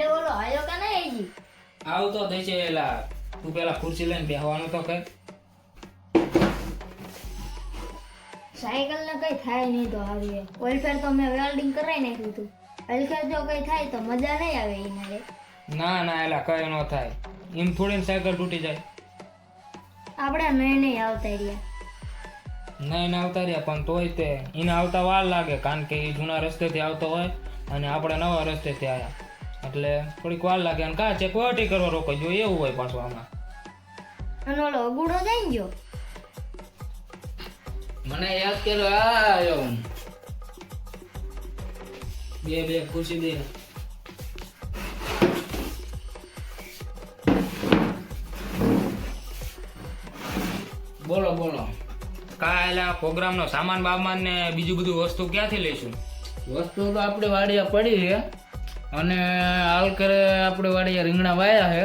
એટલે ઓલો આયો કે નહીં એજી આવ તો થઈ છે એલા તું પેલા ખુરશી લઈને બેહવાનું તો કે સાયકલ ને કઈ થાય નહીં તો આવી ઓઇલ તો મેં વેલ્ડિંગ કરાવી નાખ્યું હતું. હલકા જો કઈ થાય તો મજા નહીં આવે એને ના ના એલા કઈ ન થાય. એમ થોડી સાયકલ તૂટી જાય. આપણે નહીં નહીં આવતા રહ્યા. નહીં આવતા રહ્યા પણ તોય તે એને આવતા વાર લાગે કારણ કે એ જૂના રસ્તેથી આવતો હોય અને આપણે નવા રસ્તેથી આવ્યા એટલે થોડીક વાર લાગે અને કાં ચેકવાટી કરવા રોકો જો એવું હોય પાછું આમાં. અને ઓલો અગુડો જઈ ગયો? મને યાદ કર્યો આ આવ્યો બે બે ખુશી દે. બોલો બોલો. કા એલા પ્રોગ્રામનો સામાન બામાન ને બીજું બધું વસ્તુ ક્યાંથી લઈશું? વસ્તુ તો આપણે વાડીએ પડી છે. અને હાલ કરે આપણે વાડીએ રીંગણા વાયા છે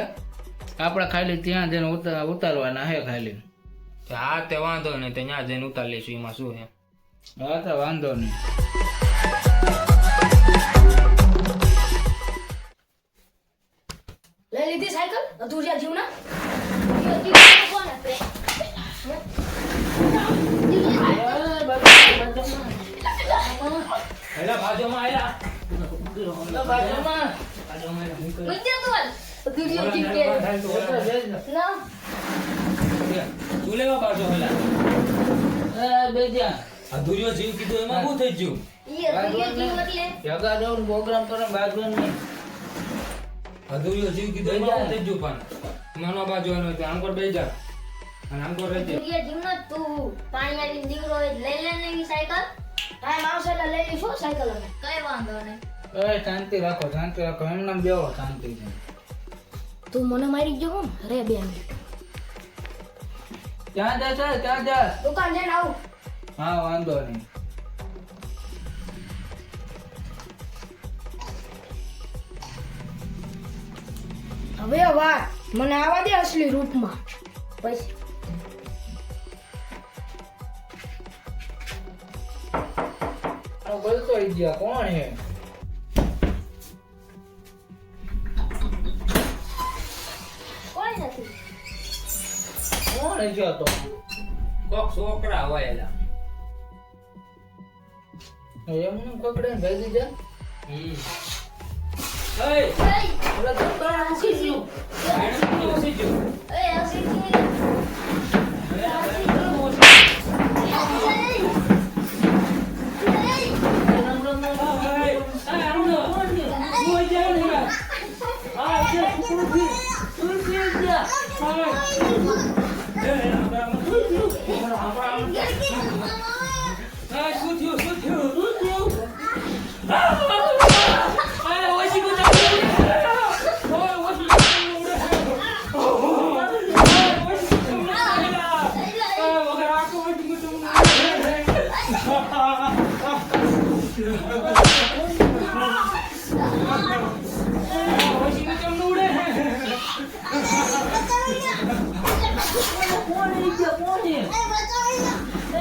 આપણે ખાલી ત્યાં જઈને ઉતારવાના છે ખાલી હા તે વાંધો નહીં તે ત્યાં જઈને ઉતાર લઈશું એમાં શું છે હા તો વાંધો નહીં લઈ લીધી સાયકલ અધૂરિયા જીવના બાજુમાં તું લેવા અધૂરિયો જીવ કીધું એમાં શું થઈ ગયું? જગા પ્રોગ્રામ કરે બાજુ નહીં જીવ કીધું એમાં થઈ ગયું પણ? નાનો બાજુ એનો હોય તો આમ કર બે જા. અને આમ કર રહેજે પાણી આવીને દીકરો લઈ લે ને સાયકલ. ટાઈમ આવશે એટલે લઈ લઈશું સાયકલ અમે કઈ વાંધો નહીં. એ શાંતિ રાખો શાંતિ રાખો. એમને બેહો શાંતિ તું મને મારી ગયો કોણ રે બે મિનિટ ક્યાં જા છે? ક્યાં જા દુકાન જઈને આવું. હા વાંધો નહીં. હવે વાત. મને આવા દે અસલી રૂપમાં. પછી. આ બોલતો ઈ ગયા કોણ હે કોઈ નથી. કોણ ગયો તો? કોક છોકરા હોય એલા. એમને પકડે ને ભાઈ દીધા હમ. હે. ઓલા દુકાન મૂકી ગયું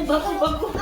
ભગુ ભગુ